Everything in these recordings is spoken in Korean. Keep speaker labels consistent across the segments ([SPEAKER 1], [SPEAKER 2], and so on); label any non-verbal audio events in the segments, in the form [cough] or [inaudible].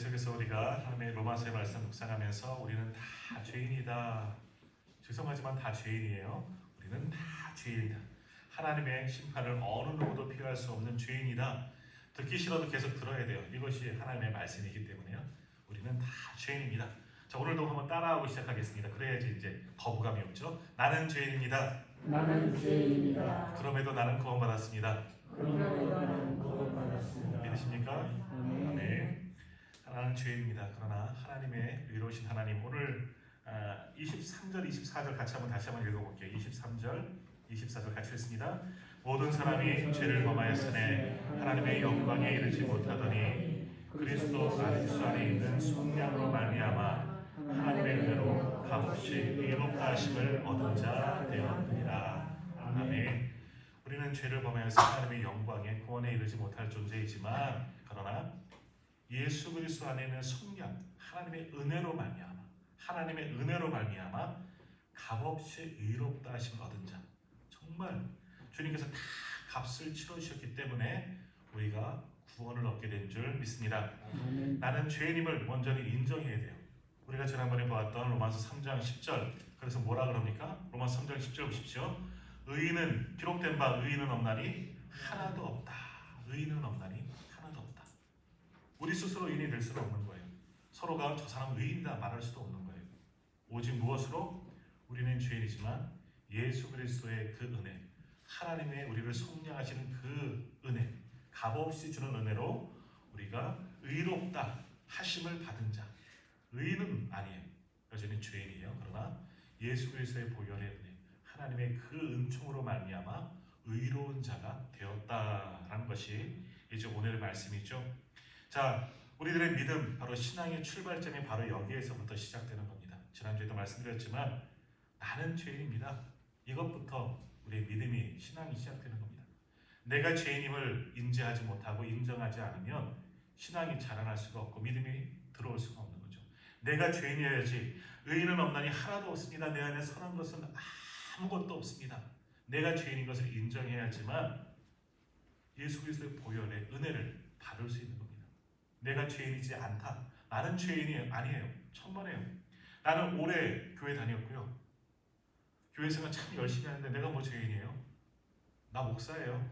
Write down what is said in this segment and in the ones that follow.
[SPEAKER 1] 계속해서 우리가 하나님의 로마서의 말씀 묵상하면서 우리는 다 죄인이다. 죄송하지만 다 죄인이에요. 우리는 다 죄인이다. 하나님의 심판을 어느 누구도 피할 수 없는 죄인이다. 듣기 싫어도 계속 들어야 돼요. 이것이 하나님의 말씀이기 때문에요. 우리는 다 죄인입니다. 자 오늘도 한번 따라하고 시작하겠습니다. 그래야지 이제 거부감이 없죠. 나는 죄인입니다.
[SPEAKER 2] 나는 죄인이다.
[SPEAKER 1] 그럼에도 나는 구원받았습니다.
[SPEAKER 2] 그러므로 나는 구원받았습니다.
[SPEAKER 1] 믿으십니까?
[SPEAKER 2] 아멘.
[SPEAKER 1] 아멘. 하나는 죄인입니다. 그러나 하나님의 의로우신 하나님 오늘 아, 23절, 24절 같이 한번 다시 한번 읽어볼게요. 23절, 24절 같이 읽습니다. 모든 사람이 죄를 범하였으니 하나님의 영광에 이르지 못하더니 그리스도 안수 안에 있는 속량으로 말미암아 하나님의 은혜로 값없이 의롭다 하심을 얻은 자 되었느니라. 아멘. 우리는 죄를 범하여서 하나님의 영광에 구원에 이르지 못할 존재이지만 그러나 예수 그리스도 안에 있는 성령 하나님의 은혜로 말미암아 하나님의 은혜로 말미암아 값없이 의롭다 하심을 얻은 자 정말 주님께서 다 값을 치러 주셨기 때문에 우리가 구원을 얻게 된 줄 믿습니다.
[SPEAKER 2] 아멘.
[SPEAKER 1] 나는 죄인임을 먼저는 인정해야 돼요. 우리가 지난번에 보았던 로마서 3장 10절 그래서 뭐라 그럽니까? 로마서 3장 10절 보십시오. 의인은 기록된 바 의인은 없나니 하나도 없다. 의인은 없나니. 우리 스스로 의인이 될 수는 없는 거예요. 서로가 저 사람 의인이다 말할 수도 없는 거예요. 오직 무엇으로 우리는 죄인이지만 예수 그리스도의 그 은혜, 하나님의 우리를 속량하시는 그 은혜, 값없이 주는 은혜로 우리가 의롭다 하심을 받은 자. 의인은 아니에요. 여전히 죄인이에요. 그러나 예수 그리스도의 보혈의 은혜, 하나님의 그 은총으로 말미암아 의로운 자가 되었다라는 것이 이제 오늘의 말씀이죠. 자, 우리들의 믿음 바로 신앙의 출발점이 바로 여기에서부터 시작되는 겁니다. 지난주에도 말씀드렸지만 나는 죄인입니다. 이것부터 우리의 믿음이 신앙이 시작되는 겁니다. 내가 죄인임을 인지하지 못하고 인정하지 않으면 신앙이 자라날 수가 없고 믿음이 들어올 수가 없는 거죠. 내가 죄인이어야지 의인은 없나니 하나도 없습니다. 내 안에 선한 것은 아무것도 없습니다. 내가 죄인인 것을 인정해야지만 예수 그리스도의 보혈의 은혜를 받을 수 있는 겁니다. 내가 죄인이지 않다. 나는 죄인이 아니에요. 천만에요. 나는 오래 교회 다녔고요. 교회 생활 참 열심히 하는데 내가 뭐 죄인이에요? 나 목사예요.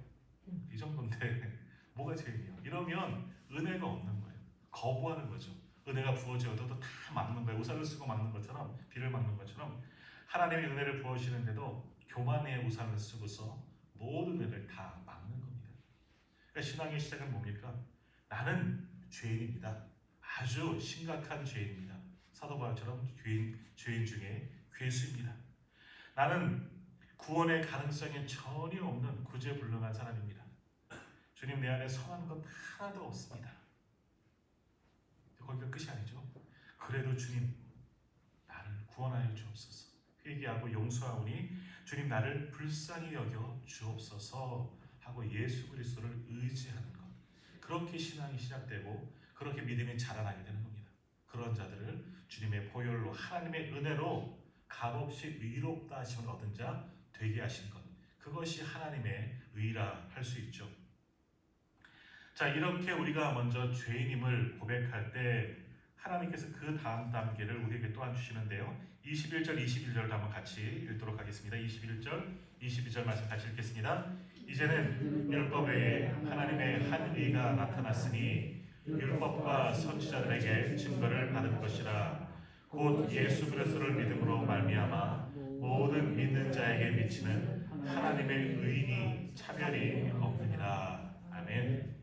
[SPEAKER 1] 이 정도인데 [laughs] 뭐가 죄인이야? 이러면 은혜가 없는 거예요. 거부하는 거죠. 은혜가 부어져도 다 막는 거예요. 우산을 쓰고 막는 것처럼 비를 막는 것처럼 하나님의 은혜를 부어주시는데도 교만의 우산을 쓰고서 모든 은혜를 다 막는 겁니다. 그러니까 신앙의 시작은 뭡니까? 나는 죄인입니다. 아주 심각한 죄인입니다. 사도 바울처럼 죄인 죄인 중에 괴수입니다. 나는 구원의 가능성이 전혀 없는 구제불능한 사람입니다. 주님 내 안에 선한 것 하나도 없습니다. 거기가 끝이 아니죠. 그래도 주님 나를 구원하여 주옵소서. 회개하고 용서하오니 주님 나를 불쌍히 여겨 주옵소서 하고 예수 그리스도를 의지하는 것. 그렇게 신앙이 시작되고 그렇게 믿음이 자라나게 되는 겁니다. 그런 자들을 주님의 보혈로 하나님의 은혜로 값없이 의롭다 하심을 얻은 자 되게 하신 것. 그것이 하나님의 의라 할 수 있죠. 자, 이렇게 우리가 먼저 죄인임을 고백할 때 하나님께서 그 다음 단계를 우리에게 또한 주시는데요. 21절, 21절도 한번 같이 읽도록 하겠습니다. 21절, 22절 말씀 같이 읽겠습니다. 이제는 율법 외에 하나님의 한 의가 나타났으니 율법과 선지자들에게 증거를 받은 것이라 곧 예수 그리스도를 믿음으로 말미암아 모든 믿는 자에게 미치는 하나님의 의인이 차별이 없느니라. 아멘.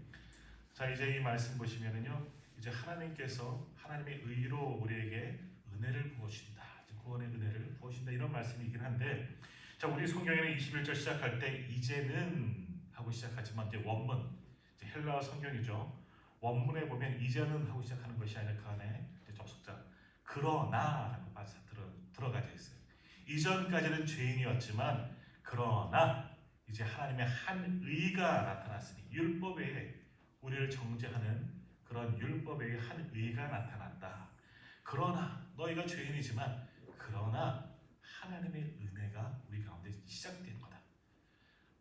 [SPEAKER 1] 자 이제 이 말씀 보시면은요 이제 하나님께서 하나님의 의로 우리에게 은혜를 부어주신다 구원의 은혜를 부어주신다 이런 말씀이긴 한데 자 우리 성경에는 21절 시작할 때 이제는 하고 시작하지만 이제 원문 이제 헬라어 성경이죠 원문에 보면 이제는 하고 시작하는 것이 아니라 그 안에 접속자 그러나라고 맞아 들어 들어가져 있어요 이전까지는 죄인이었지만 그러나 이제 하나님의 한 의가 나타났으니 율법 외에 우리를 정죄하는 그런 율법의 한 의가 나타난다. 그러나 너희가 죄인이지만 그러나 하나님의 은혜가 시작된 거다.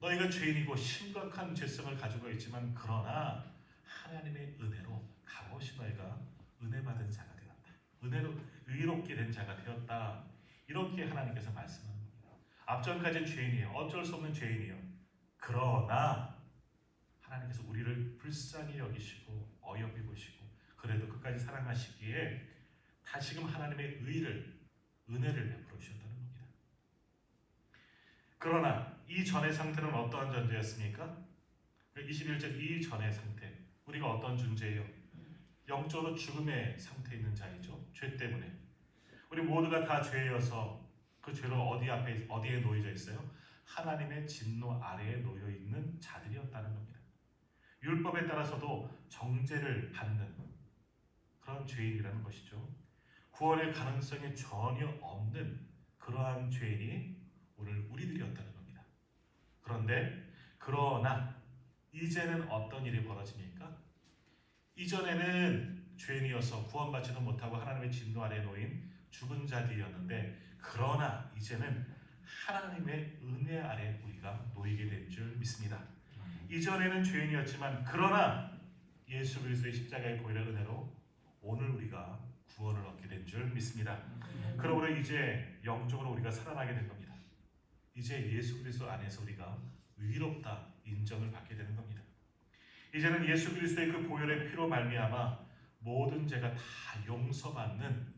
[SPEAKER 1] 너희가 죄인이고 심각한 죄성을 가지고 있지만 그러나 하나님의 은혜로 값없이 너희가 은혜 받은 자가 되었다. 은혜로 의롭게 된 자가 되었다. 이렇게 하나님께서 말씀하는 겁니다. 앞전까지는 죄인이에요. 어쩔 수 없는 죄인이에요. 그러나 하나님께서 우리를 불쌍히 여기시고 어여삐 보시고 그래도 끝까지 사랑하시기에 다시금 하나님의 의를 은혜를 베풀어 주셨다는. 그러나 이 전의 상태는 어떠한 존재였습니까? 21절 이 전의 상태 우리가 어떤 존재예요? 영적으로 죽음의 상태에 있는 자이죠. 죄 때문에 우리 모두가 다 죄여서 그 죄로 어디 앞에 어디에 놓여져 있어요? 하나님의 진노 아래에 놓여 있는 자들이었다는 겁니다. 율법에 따라서도 정죄를 받는 그런 죄인이라는 것이죠. 구원의 가능성이 전혀 없는 그러한 죄인이 오늘 우리들이었다는 겁니다. 그런데 그러나 이제는 어떤 일이 벌어집니까? 이전에는 죄인이어서 구원받지도 못하고 하나님의 진노 아래 놓인 죽은 자들이었는데 그러나 이제는 하나님의 은혜 아래 우리가 놓이게 된 줄 믿습니다. 이전에는 죄인이었지만 그러나 예수 그리스도의 십자가의 보혈의 은혜로 오늘 우리가 구원을 얻게 된 줄 믿습니다. 그러므로 이제 영적으로 우리가 살아나게 된 겁니다. 이제 예수 그리스도 안에서 우리가 의롭다 인정을 받게 되는 겁니다. 이제는 예수 그리스도의 그 보혈의 피로 말미암아 모든 죄가 다 용서받는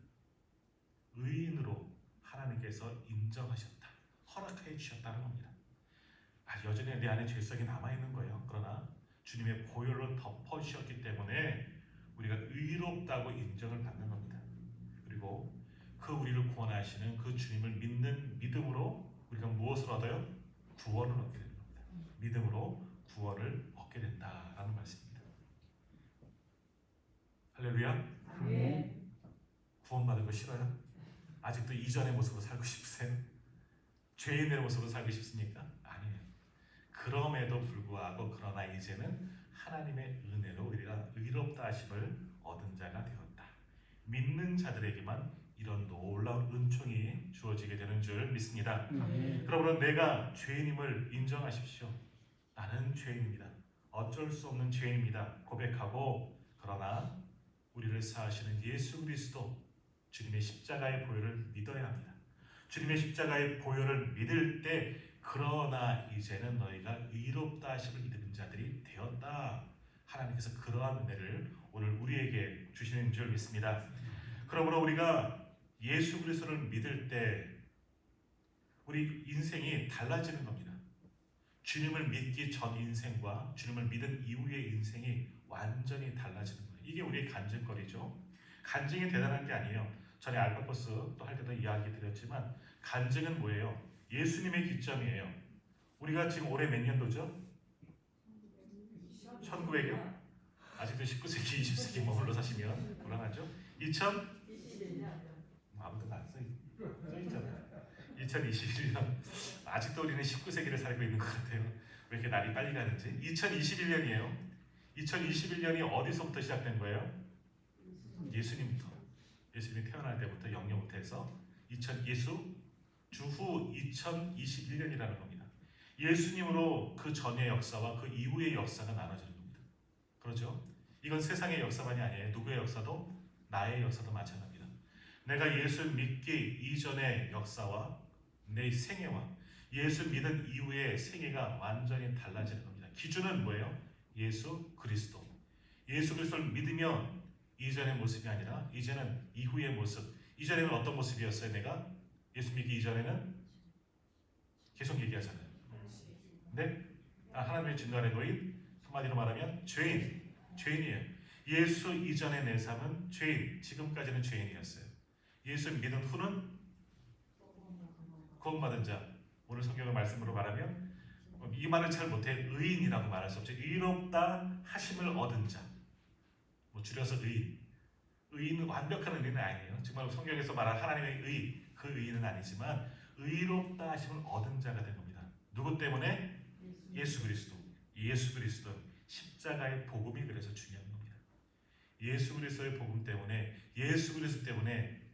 [SPEAKER 1] 의인으로 하나님께서 인정하셨다. 허락해 주셨다는 겁니다. 아, 여전히 내 안에 죄성이 남아 있는 거예요. 그러나 주님의 보혈로 덮어 주셨기 때문에 우리가 의롭다고 인정을 받는 겁니다. 그리고 그 우리를 구원하시는 그 주님을 믿는 믿음으로 우리가 무엇을 얻어요? 구원을 얻게 되는 겁니다. 믿음으로 구원을 얻게 된다라는 말씀입니다. 할렐루야.
[SPEAKER 2] 아멘.
[SPEAKER 1] 구원받은 거 싫어요? 아직도 이전의 모습으로 살고 싶으세요? 죄인의 모습으로 살고 싶습니까? 아니에요. 그럼에도 불구하고 그러나 이제는 하나님의 은혜로 우리가 의롭다 하심을 얻은 자가 되었다. 믿는 자들에게만 이런 놀라운 은총이 주어지게 되는 줄 믿습니다.
[SPEAKER 2] 아멘.
[SPEAKER 1] 그러므로 내가 죄인임을 인정하십시오. 나는 죄인입니다. 어쩔 수 없는 죄인입니다. 고백하고 그러나 우리를 사하시는 예수 그리스도 주님의 십자가의 보혈을 믿어야 합니다. 주님의 십자가의 보혈을 믿을 때 그러나 이제는 너희가 의롭다 하심을 믿는 자들이 되었다. 하나님께서 그러한 은혜를 오늘 우리에게 주시는 줄 믿습니다. 그러므로 우리가 예수 그리스도를 믿을 때 우리 인생이 달라지는 겁니다. 주님을 믿기 전 인생과 주님을 믿은 이후의 인생이 완전히 달라지는 거예요. 이게 우리의 간증거리죠. 간증이 대단한 게 아니에요. 전에 알파버스 또 할 때도 이야기 드렸지만 간증은 뭐예요? 예수님의 기점이에요. 우리가 지금 올해 몇 년도죠? 1900이요? 아직도 19세기, 20세기 머물러 사시면 곤란하죠? 2000 아무도 안 써, 써 있잖아요. 2021년 아직도 우리는 19세기를 살고 있는 것 같아요. 왜 이렇게 날이 빨리 가는지. 2021년이에요. 2021년이 어디서부터 시작된 거예요? 예수님부터. 예수님이 태어날 때부터 영영부터 해서 2000 예수 주후 2021년이라는 겁니다. 예수님으로 그 전의 역사와 그 이후의 역사가 나눠지는 겁니다. 그렇죠? 이건 세상의 역사만이 아니에요. 누구의 역사도 나의 역사도 마찬가지입니다. 내가 예수 믿기 이전의 역사와 내 생애와 예수 믿은 이후의 생애가 완전히 달라지는 겁니다. 기준은 뭐예요? 예수 그리스도. 예수 그리스도를 믿으면 이전의 모습이 아니라 이제는 이후의 모습. 이전에는 어떤 모습이었어요? 내가 예수 믿기 이전에는 계속 얘기하잖아요. 네? 아, 하나님의 아래 놓인 한마디로 말하면 죄인, 죄인이에요. 예수 이전의 내 삶은 죄인, 지금까지는 죄인이었어요. 예수 믿은 후는 구원받은 자. 오늘 성경의 말씀으로 말하면 이 말을 잘 못해 의인이라고 말할 수 없죠. 의롭다 하심을 얻은 자. 뭐 줄여서 의인. 의인은 완벽한 의인은 아니에요. 정말 성경에서 말한 하나님의 의, 그 의인은 아니지만 의롭다 하심을 얻은 자가 된 겁니다. 누구 때문에? 예수 그리스도. 예수 그리스도. 십자가의 복음이 그래서 중요한 겁니다. 예수 그리스도의 복음 때문에 예수 그리스도 때문에 어,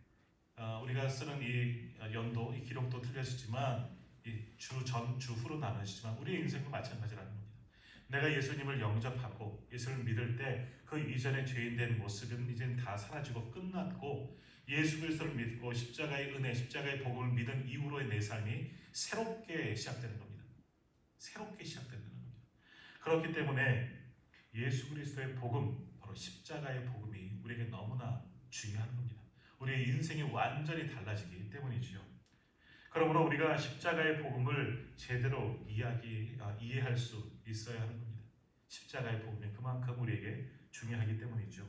[SPEAKER 1] 우리가 쓰는 이 연도, 이 기록도 틀려지지만 이 주 전, 주 후로 나눠지지만 우리의 인생도 마찬가지라는 겁니다. 내가 예수님을 영접하고 예수를 믿을 때 그 이전의 죄인된 모습은 이젠 다 사라지고 끝났고 예수 그리스도를 믿고 십자가의 은혜, 십자가의 복음을 믿은 이후로의 내 삶이 새롭게 시작되는 겁니다. 새롭게 시작되는 겁니다. 그렇기 때문에 예수 그리스도의 복음, 바로 십자가의 복음이 우리에게 너무나 중요한 겁니다. 우리의 인생이 완전히 달라지기 때문이지요. 그러므로 우리가 십자가의 복음을 제대로 이야기, 아, 이해할 수 있어야 하는 겁니다. 십자가의 복음이 그만큼 우리에게 중요하기 때문이죠.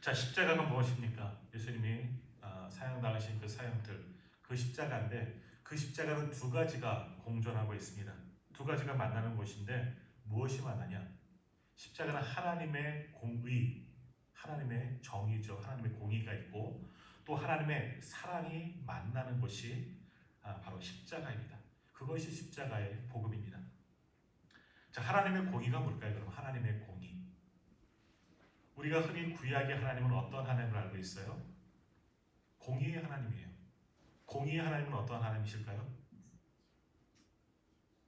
[SPEAKER 1] 자, 십자가가 무엇입니까? 예수님이 아, 사형당하신 그 사형들, 그 십자가인데 그 십자가는 두 가지가 공존하고 있습니다. 두 가지가 만나는 곳인데 무엇이 만나냐? 십자가는 하나님의 공의, 하나님의 정의죠. 하나님의 공의가 있고 또 하나님의 사랑이 만나는 곳이 아, 바로 십자가입니다. 그것이 십자가의 복음입니다. 자, 하나님의 공의가 뭘까요? 그럼 하나님의 공의. 우리가 흔히 구약의 하나님은 어떤 하나님을 알고 있어요? 공의의 하나님이에요. 공의의 하나님은 어떤 하나님이실까요?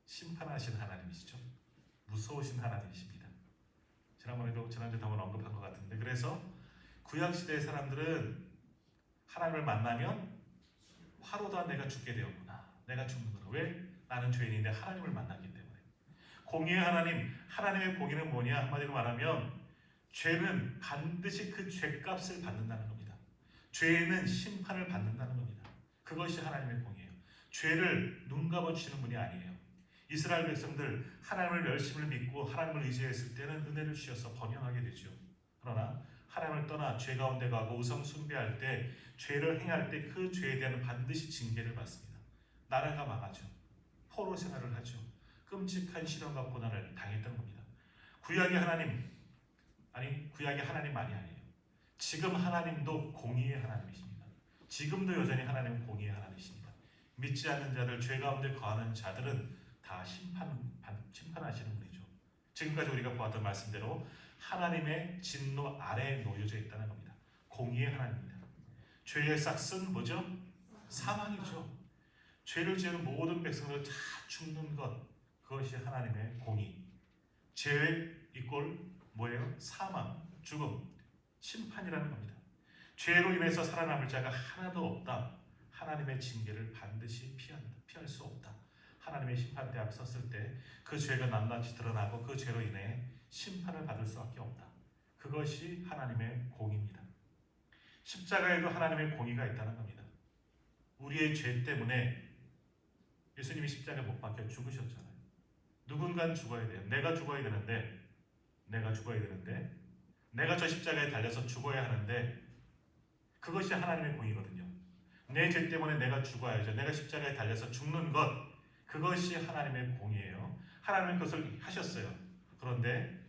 [SPEAKER 1] 심판하시는 하나님이시죠. 무서우신 하나님이십니다. 지난번에도 지난주에 한번 언급한 것 같은데 그래서 구약 시대의 사람들은 하나님을 만나면 화로다 내가 죽게 되었구나. 내가 죽는구나. 왜? 나는 죄인인데 하나님을 만났기 때문에. 공의의 하나님, 하나님의 공의는 뭐냐? 한마디로 말하면 죄는 반드시 그 죄값을 받는다는 겁니다. 죄는 심판을 받는다는 겁니다. 그것이 하나님의 공의예요. 죄를 눈 감아주시는 분이 아니에요. 이스라엘 백성들 하나님을 열심을 믿고 하나님을 의지했을 때는 은혜를 주셔서 번영하게 되죠. 그러나 하나님을 떠나 죄 가운데 가고 우상 숭배할 때 죄를 행할 때 그 죄에 대한 반드시 징계를 받습니다. 나라가 망하죠. 포로 생활을 하죠. 끔찍한 시련과 고난을 당했던 겁니다. 구약의 하나님 아니 구약의 하나님만이 아니에요. 지금 하나님도 공의의 하나님이십니다. 지금도 여전히 하나님은 공의의 하나님이십니다. 믿지 않는 자들, 죄 가운데 거하는 자들은 다 심판 심판하시는 분이죠. 지금까지 우리가 보았던 말씀대로 하나님의 진노 아래에 놓여져 있다는 겁니다. 공의의 하나님입니다. 죄의 싹은 뭐죠? 사망이죠. 죄를 지은 모든 백성들 다 죽는 것 그것이 하나님의 공의. 죄 이꼴 뭐예요? 사망, 죽음, 심판이라는 겁니다. 죄로 인해서 살아남을 자가 하나도 없다. 하나님의 징계를 반드시 피한다. 피할 수 없다. 하나님의 심판대 앞에 섰을 때 그 죄가 낱낱이 드러나고 그 죄로 인해 심판을 받을 수밖에 없다. 그것이 하나님의 공입니다. 십자가에도 하나님의 공의가 있다는 겁니다. 우리의 죄 때문에 예수님이 십자가에 못 박혀 죽으셨잖아요. 누군간 죽어야 돼요. 내가 죽어야 되는데, 내가 죽어야 되는데, 내가 저 십자가에 달려서 죽어야 하는데, 그것이 하나님의 공의거든요. 내 죄 때문에 내가 죽어야죠. 내가 십자가에 달려서 죽는 것, 그것이 하나님의 공의예요. 하나님은 그것을 하셨어요. 그런데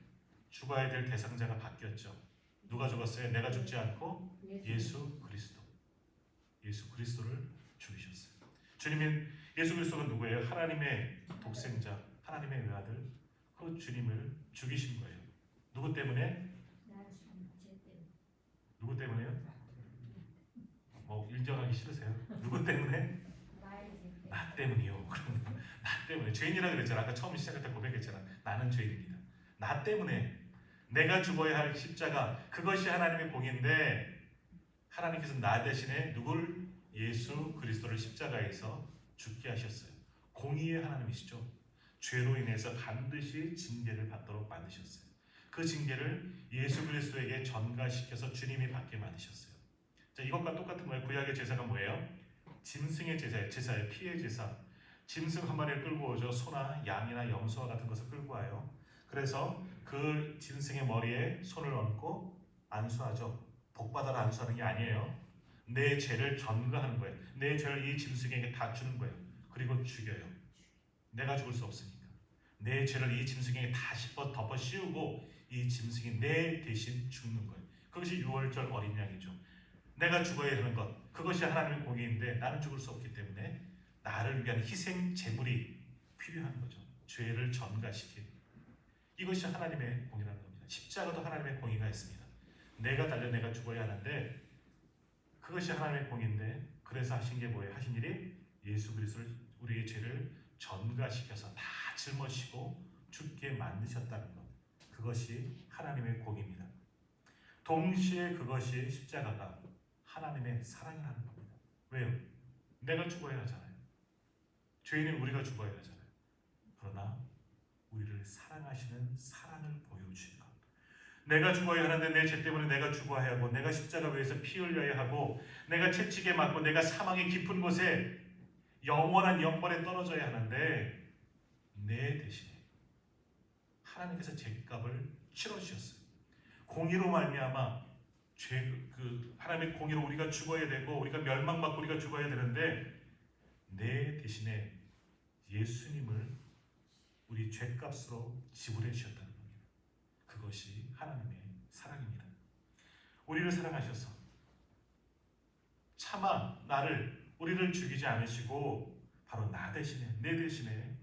[SPEAKER 1] 죽어야 될 대상자가 바뀌었죠. 누가 죽었어요? 내가 죽지 않고 예수 그리스도. 예수 그리스도를 죽이셨어요. 주님은 예수 그리스도가 누구예요? 하나님의 독생자, 하나님의 외아들. 그 주님을 죽이신 거예요. 누구 때문에? 누구 때문에요? 뭐 인정하기 싫으세요? 누구 때문에? 나 때문이요. 그럼 나 때문에 죄인이라 그랬잖아. 아까 처음 시작할 때 고백했잖아. 나는 죄인입니다. 나 때문에 내가 죽어야 할 십자가 그것이 하나님의 공인데 하나님께서 나 대신에 누굴 예수 그리스도를 십자가에서 죽게 하셨어요. 공의의 하나님이시죠. 죄로 인해서 반드시 징계를 받도록 만드셨어요. 그 징계를 예수 그리스도에게 전가시켜서 주님이 받게 만드셨어요. 자, 이것과 똑같은 거예요. 구약의 제사가 뭐예요? 짐승의 제사예요. 제사예요. 피의 제사. 짐승 한 마리를 끌고 오죠. 소나 양이나 염소와 같은 것을 끌고 와요. 그래서 그 짐승의 머리에 손을 얹고 안수하죠. 복받아라 안수하는 게 아니에요. 내 죄를 전가하는 거예요. 내 죄를 이 짐승에게 다 주는 거예요. 그리고 죽여요. 내가 죽을 수 없으니까. 내 죄를 이 짐승에게 다 씹어 덮어 씌우고 이 짐승이 내 대신 죽는 거예요. 그것이 6월절 어린 양이죠. 내가 죽어야 하는 것. 그것이 하나님의 공의인데 나는 죽을 수 없기 때문에 나를 위한 희생 제물이 필요한 거죠. 죄를 전가시키는. 이것이 하나님의 공의라는 겁니다. 십자가도 하나님의 공의가 있습니다. 내가 달려 내가 죽어야 하는데 그것이 하나님의 공의인데 그래서 하신 게 뭐예요? 하신 일이 예수 그리스도를 우리의 죄를 전가시켜서 다 짊어지고 죽게 만드셨다는 것. 그것이 하나님의 공입니다. 동시에 그것이 십자가가 하나님의 사랑이라는 겁니다. 왜요? 내가 죽어야 하잖아요. 죄인은 우리가 죽어야 하잖아요. 그러나 우리를 사랑하시는 사랑을 보여주신 것. 내가 죽어야 하는데 내 죄 때문에 내가 죽어야 하고 내가 십자가 위에서 피 흘려야 하고 내가 채찍에 맞고 내가 사망의 깊은 곳에 영원한 영벌에 떨어져야 하는데 내 대신에 하나님께서 죄값을 치러 주셨어요. 공의로 말미암아 죄 그 하나님의 공의로 우리가 죽어야 되고 우리가 멸망받고 우리가 죽어야 되는데 내 대신에 예수님을 우리 죄값으로 지불해 주셨다는 겁니다. 그것이 하나님의 사랑입니다. 우리를 사랑하셔서 차마 나를 우리를 죽이지 않으시고 바로 나 대신에 내 대신에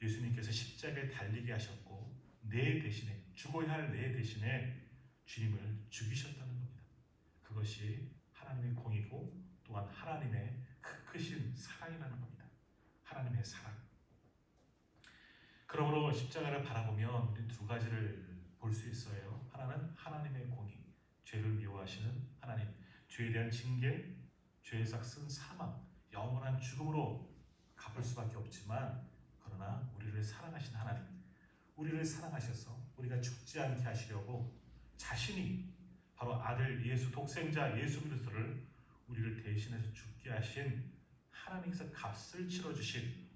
[SPEAKER 1] 예수님께서 십자가에 달리게 하셨고 내 대신에 죽어야 할 내 대신에 주님을 죽이셨다는 겁니다. 그것이 하나님의 공이고 또한 하나님의 크- 크신 사랑이라는 겁니다. 하나님의 사랑. 그러므로 십자가를 바라보면 우리 두 가지를 볼 수 있어요. 하나는 하나님의 공의, 죄를 미워하시는 하나님, 죄에 대한 징계, 죄의 삭은 사망, 영원한 죽음으로 갚을 수밖에 없지만 그러나 우리를 사랑하신 하나님, 우리를 사랑하셔서 우리가 죽지 않게 하시려고 자신이 바로 아들 예수 독생자 예수 그리스도를 우리를 대신해서 죽게 하신 하나님께서 값을 치러 주신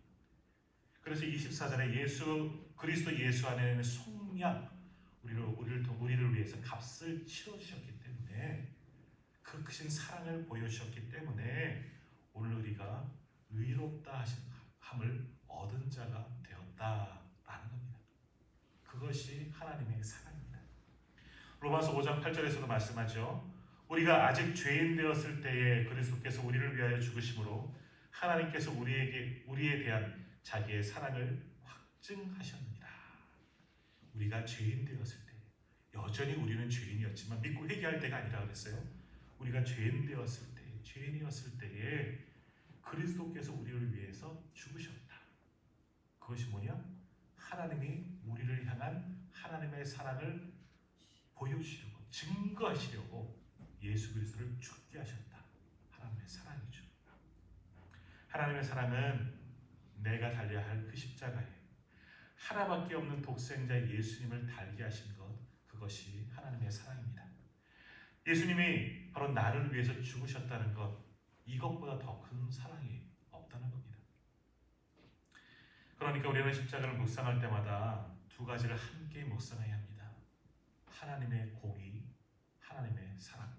[SPEAKER 1] 그래서 24절에 예수 그리스도 예수 안에는 속량 우리를 우리를 통- 우리를 위해서 값을 치러 주셨기 때문에 그 크신 사랑을 보여 주셨기 때문에 오늘 우리가 의롭다 하신 함을 얻은 자가 되었다라는 겁니다. 그것이 하나님의 사랑입니다. 로마서 5장 8절에서도 말씀하죠. 우리가 아직 죄인 되었을 때에 그리스도께서 우리를 위하여 죽으심으로 하나님께서 우리에게 우리에 대한 자기의 사랑을 확증하셨느니라. 우리가 죄인 되었을 때 여전히 우리는 죄인이었지만 믿고 회개할 때가 아니라 그랬어요. 우리가 죄인 되었을 때, 죄인이었을 때에 그리스도께서 우리를 위해서 죽으셨다. 그것이 뭐냐? 하나님이 우리를 향한 하나님의 사랑을 보여주시려고 증거하시려고 예수 그리스도를 죽게 하셨다. 하나님의 사랑이죠. 하나님의 사랑은 내가 달려야 할 그 십자가에 하나밖에 없는 독생자 예수님을 달게 하신 것 그것이 하나님의 사랑입니다. 예수님이 바로 나를 위해서 죽으셨다는 것 이것보다 더 큰 사랑이 없다는 겁니다. 그러니까 우리는 십자가를 묵상할 때마다 두 가지를 함께 묵상해야 합니다. 하나님의 공의, 하나님의 사랑.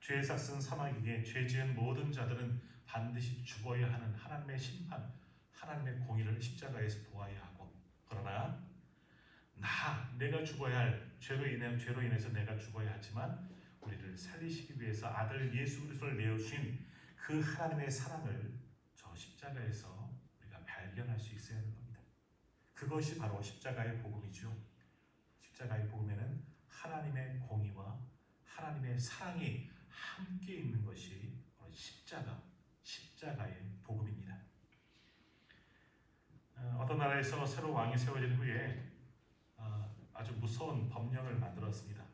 [SPEAKER 1] 죄의 삭은 사망이기에 죄 지은 모든 자들은 반드시 죽어야 하는 하나님의 심판, 하나님의 공의를 십자가에서 보아야 하고 그러나 나 내가 죽어야 할 죄로 인해 죄로 인해서 내가 죽어야 하지만 우리를 살리시기 위해서 아들 예수 그리스도를 내어 주신 그 하나님의 사랑을 저 십자가에서 우리가 발견할 수 있어야 하는 겁니다. 그것이 바로 십자가의 복음이죠. 십자가의 복음에는 하나님의 공의와 하나님의 사랑이 함께 있는 것이 십자가, 십자가의 복음입니다. 어, 어떤 나라에서 새로 왕이 세워진 후에 어, 아주 무서운 법령을 만들었습니다.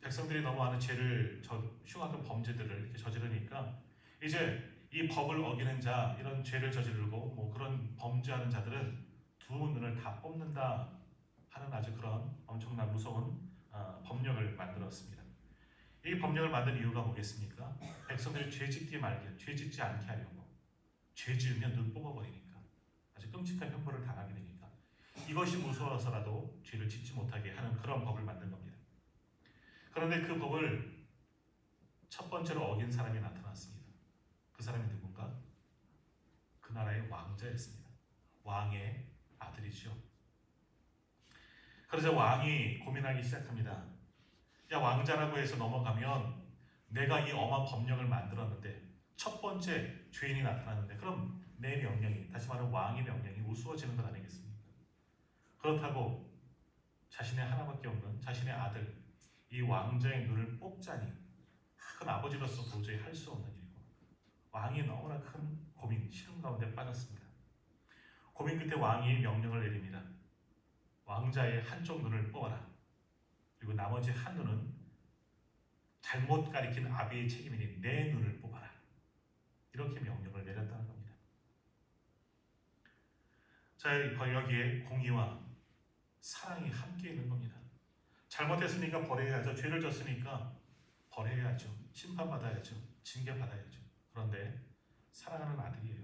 [SPEAKER 1] 백성들이 너무 많은 죄를 저, 흉악한 범죄들을 저지르니까 이제 이 법을 어기는 자, 이런 죄를 저지르고 뭐 그런 범죄하는 자들은 두 눈을 다 뽑는다 하는 아주 그런 엄청난 무서운 어, 법령을 만들었습니다. 이 법령을 만든 이유가 뭐겠습니까? 백성들이 죄 짓지 말게, 죄 짓지 않게 하려고. 죄 지으면 눈 뽑아버리니까. 아주 끔찍한 형벌을 당하게 되니까. 이것이 무서워서라도 죄를 짓지 못하게 하는 그런 법을 만든 겁니다. 그런데 그 법을 첫 번째로 어긴 사람이 나타났습니다. 그 사람이 누군가? 그 나라의 왕자였습니다. 왕의 아들이죠. 그러자 왕이 고민하기 시작합니다. 야 왕자라고 해서 넘어가면 내가 이 엄한 법령을 만들었는데 첫 번째 죄인이 나타나는데 그럼 내 명령이 다시 말하면 왕의 명령이 우스워지는 것 아니겠습니까? 그렇다고 자신의 하나밖에 없는 자신의 아들 이 왕자의 눈을 뽑자니 큰 아버지로서 도저히 할 수 없는 일이고 왕이 너무나 큰 고민 시름 가운데 빠졌습니다. 고민 끝에 왕이 명령을 내립니다. 왕자의 한쪽 눈을 뽑아라. 그리고 나머지 한 눈은 잘못 가리킨 아비의 책임이니 내 눈을 뽑아라. 이렇게 명령을 내렸다는 겁니다. 자, 여기에 공의와 사랑이 함께 있는 겁니다. 잘못했으니까 벌해야죠. 죄를 졌으니까 벌해야죠. 심판받아야죠. 징계받아야죠. 그런데 사랑하는 아들이에요.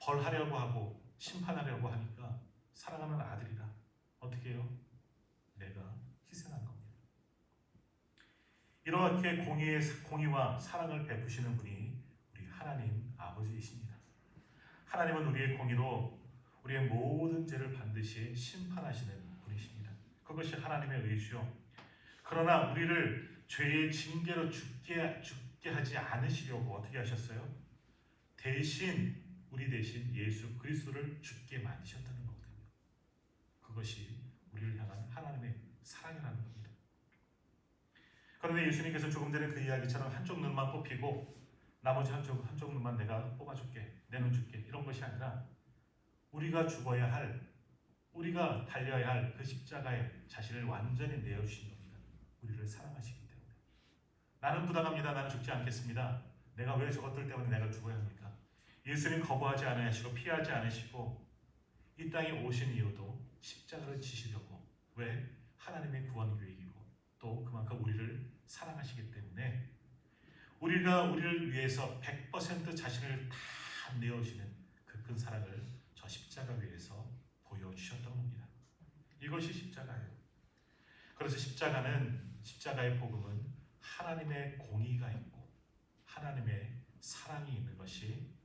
[SPEAKER 1] 벌하려고 하고 심판하려고 하니까 사랑하는 아들이라 어떻게 해요? 내가 희생한 겁니다. 이렇게 공의의 공의와 사랑을 베푸시는 분이 우리 하나님 아버지이십니다. 하나님은 우리의 공의로 우리의 모든 죄를 반드시 심판하시는 분이십니다. 그것이 하나님의 의지요. 그러나 우리를 죄의 징계로 죽게 죽게 하지 않으시려고 어떻게 하셨어요? 대신 우리 대신 예수 그리스도를 죽게 만드셨다는 거거든요. 그것이 우리를 향한 하나님의 사랑이라는 겁니다. 그런데 예수님께서 조금 전에 그 이야기처럼 한쪽 눈만 뽑히고 나머지 한쪽 한쪽 눈만 내가 뽑아줄게, 내 눈 줄게 이런 것이 아니라 우리가 죽어야 할, 우리가 달려야 할 그 십자가에 자신을 완전히 내어주신 겁니다. 우리를 사랑하시기 때문에 나는 부당합니다. 나는 죽지 않겠습니다. 내가 왜 저것들 때문에 내가 죽어야 합니까? 예수님 거부하지 않으시고 피하지 않으시고 이 땅에 오신 이유도 십자가를 지시려고 왜 하나님의 구원 계획이고 또 그만큼 우리를 사랑하시기 때문에 우리가 우리를 위해서 100% 자신을 다 내어주는 그 큰 사랑을 저 십자가 위에서 보여주셨던 겁니다. 이것이 십자가예요. 그래서 십자가는 십자가의 복음은 하나님의 공의가 있고 하나님의 사랑이 있는 것이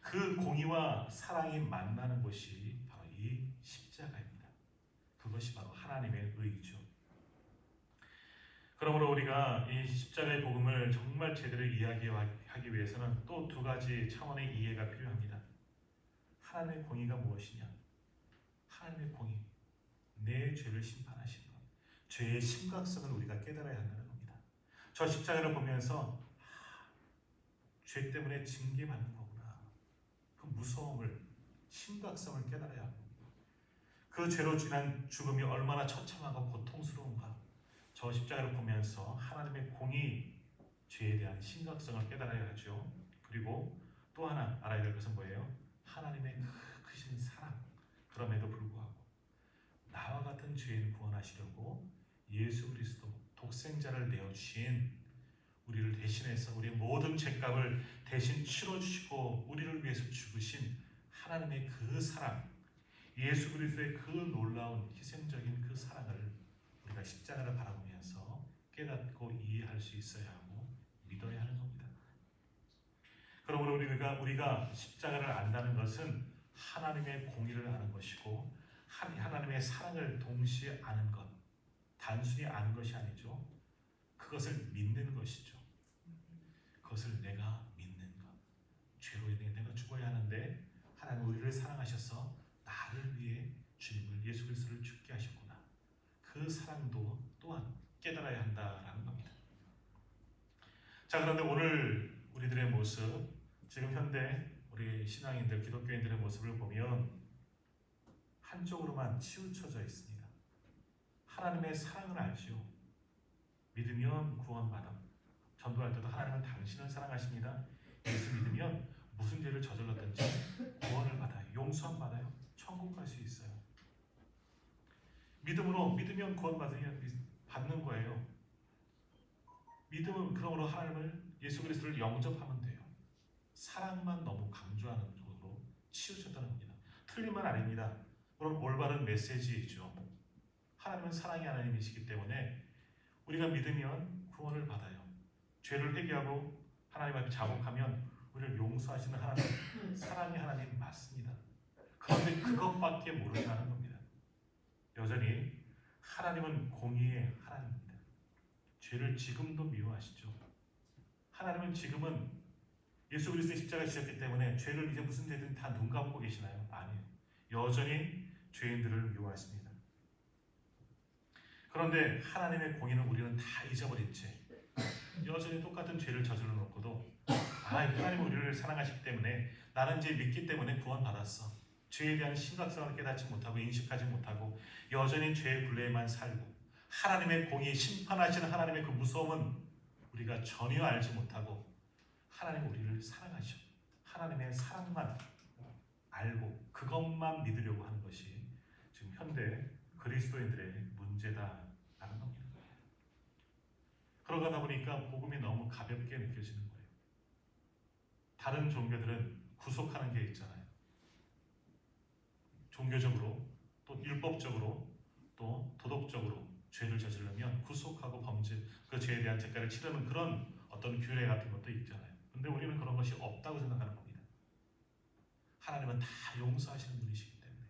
[SPEAKER 1] 그 공의와 사랑이 만나는 곳이 바로 이 십자가입니다. 그것이 바로 하나님의 의죠. 그러므로 우리가 이 십자가의 복음을 정말 제대로 이야기하기 위해서는 또 두 가지 차원의 이해가 필요합니다. 하나님의 공의가 무엇이냐? 하나님의 공의, 내 죄를 심판하신 것, 죄의 심각성을 우리가 깨달아야 한다는 겁니다. 저 십자가를 보면서 아, 죄 때문에 징계받는 거구나. 그 무서움을, 심각성을 깨달아야 합니다. 그 죄로 지난 죽음이 얼마나 처참하고 고통스러운가. 저 십자가를 보면서 하나님의 공의, 죄에 대한 심각성을 깨달아야 하죠. 그리고 또 하나 알아야 될 것은 뭐예요? 하나님의 크신 사랑. 그럼에도 불구하고 나와 같은 죄인 구원하시려고 예수 그리스도 독생자를 내어 주신 우리를 대신해서 우리의 모든 죄값을 대신 치러 주시고 우리를 위해서 죽으신 하나님의 그 사랑, 예수 그리스도의 그 놀라운 희생적인 그 사랑을 우리가 십자가를 바라보면서 깨닫고 이해할 수 있어야 하고 믿어야 하는 겁니다. 그러므로 우리가 우리가 십자가를 안다는 것은 하나님의 공의를 아는 것이고 하나님의 사랑을 동시에 아는 것, 단순히 아는 것이 아니죠. 그것을 믿는 것이죠. 그것을 내가 믿는 것. 죄로 인해 내가 죽어야 하는데 하나님 우리를 사랑하셔서 나를 위해 주님을 예수 그리스도를 죽게 하셨구나. 그 사랑도 또한 깨달아야 한다라는 겁니다. 자 그런데 오늘 우리들의 모습 지금 현대 우리 신앙인들 기독교인들의 모습을 보면 한쪽으로만 치우쳐져 있습니다. 하나님의 사랑을 알죠. 믿으면 구원받아. 전도할 때도 하나님은 당신을 사랑하십니다. 예수 믿으면 무슨 죄를 저질렀든지 구원을 받아요. 용서함 받아요. 천국 갈 수 있어요. 믿음으로 믿으면 구원 받는 거예요. 믿음은 그러므로 하나님을 예수 그리스도를 영접하면 돼요. 사랑만 너무 강조하는 쪽으로 치우쳤다는 겁니다. 틀린 말 아닙니다. 그럼 올바른 메시지이죠. 하나님은 사랑의 하나님이시기 때문에 우리가 믿으면 구원을 받아요. 죄를 회개하고 하나님 앞에 자복하면 우리를 용서하시는 하나님, 사랑의 하나님 맞습니다. 그런데 그것밖에 모른다는 겁니다. 여전히 하나님은 공의의 하나님입니다. 죄를 지금도 미워하시죠. 하나님은 지금은 예수 그리스도의 십자가 지셨기 때문에 죄를 이제 무슨 죄든 다 눈 감고 계시나요? 아니에요. 여전히 죄인들을 미워하십니다. 그런데 하나님의 공의는 우리는 다 잊어버린 채 여전히 똑같은 죄를 저질러 놓고도 아 하나님 우리를 사랑하시기 때문에 나는 이제 믿기 때문에 구원 받았어. 죄에 대한 심각성을 깨닫지 못하고 인식하지 못하고 여전히 죄의 굴레에만 살고 하나님의 공의 심판하시는 하나님의 그 무서움은 우리가 전혀 알지 못하고 하나님 우리를 사랑하셔 하나님의 사랑만 알고 그것만 믿으려고 하는 것이 지금 현대 그리스도인들의 문제다라는 겁니다. 그러다 보니까 복음이 너무 가볍게 느껴지는 거예요. 다른 종교들은 구속하는 게 있잖아요. 종교적으로 또 율법적으로 또 도덕적으로 죄를 저지르면 구속하고 범죄 그 죄에 대한 대가를 치르는 그런 어떤 규례 같은 것도 있잖아요. 근데 우리는 그런 것이 없다고 생각하는 겁니다. 하나님은 다 용서하시는 분이시기 때문에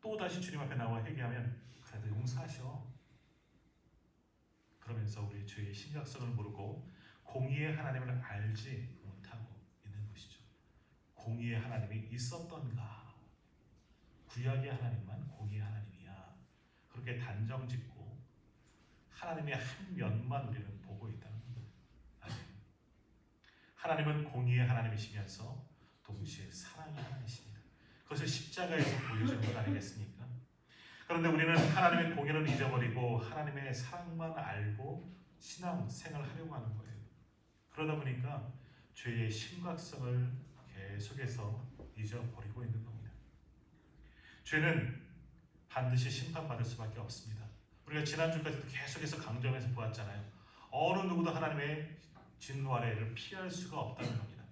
[SPEAKER 1] 또 다시 주님 앞에 나와 회개하면 그래도 용서하셔. 그러면서 우리 죄의 심각성을 모르고 공의의 하나님을 알지 못하고 있는 것이죠. 공의의 하나님이 있었던가? 구약의 하나님만 공의의 하나님이야. 그렇게 단정 짓고 하나님의 한 면만 우리는 보고 있다는. 하나님은 공의의 하나님이시면서 동시에 사랑의 하나님이십니다. 그것을 십자가에서 보여주는 것 아니겠습니까? 그런데 우리는 하나님의 공의는 잊어버리고 하나님의 사랑만 알고 신앙 생활하려고 하는 거예요. 그러다 보니까 죄의 심각성을 계속해서 잊어버리고 있는 겁니다. 죄는 반드시 심판받을 수밖에 없습니다. 우리가 지난주까지도 계속해서 강조하면서 보았잖아요. 어느 누구도 하나님의 진노 아래를 피할 수가 없다는 겁니다.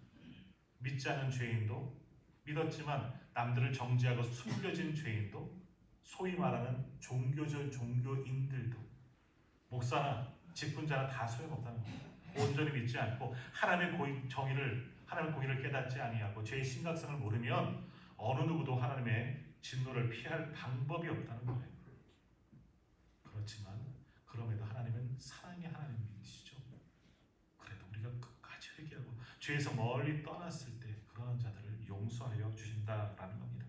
[SPEAKER 1] 믿지 않은 죄인도 믿었지만 남들을 정죄하고 숨겨진 죄인도 소위 말하는 종교적 종교인들도 목사나 직분자나 다 소용없다는 겁니다. 온전히 믿지 않고 하나님의 고의, 정의를 하나님의 공의를 깨닫지 아니하고 죄의 심각성을 모르면 어느 누구도 하나님의 진노를 피할 방법이 없다는 거예요. 그렇지만 그럼에도 하나님은 사랑의 하나님이시죠. 그래도 우리가 끝까지 회개하고 죄에서 멀리 떠났을 때 그러한 자들을 용서하여 주신다라는 겁니다.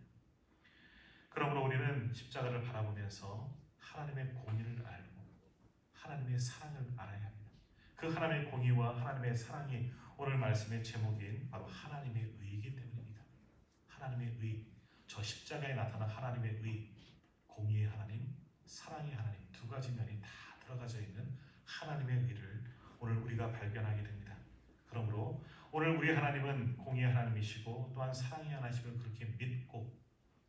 [SPEAKER 1] 그러므로 우리는 십자가를 바라보면서 하나님의 공의를 알고 하나님의 사랑을 알아야 합니다. 그 하나님의 공의와 하나님의 사랑이 오늘 말씀의 제목인 바로 하나님의 의이기 때문입니다. 하나님의 의, 저 십자가에 나타난 하나님의 의, 공의의 하나님, 사랑의 하나님 두 가지 면이 다 들어가져 있는 하나님의 의를 오늘 우리가 발견하게 됩니다. 그러므로 오늘 우리 하나님은 공의의 하나님이시고 또한 사랑의 하나님을 그렇게 믿고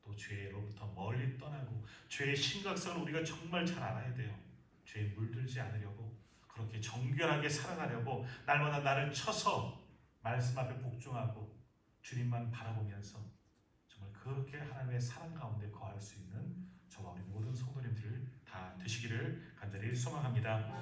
[SPEAKER 1] 또 죄로부터 멀리 떠나고 죄의 심각성을 우리가 정말 잘 알아야 돼요. 죄에 물들지 않으려고 그렇게 정결하게 살아가려고 날마다 나를 쳐서 말씀 앞에 복종하고 주님만 바라보면서 그렇게 하나님의 사랑 가운데 거할 수 있는 저와 우리 모든 성도님들 다 되시기를 간절히 소망합니다.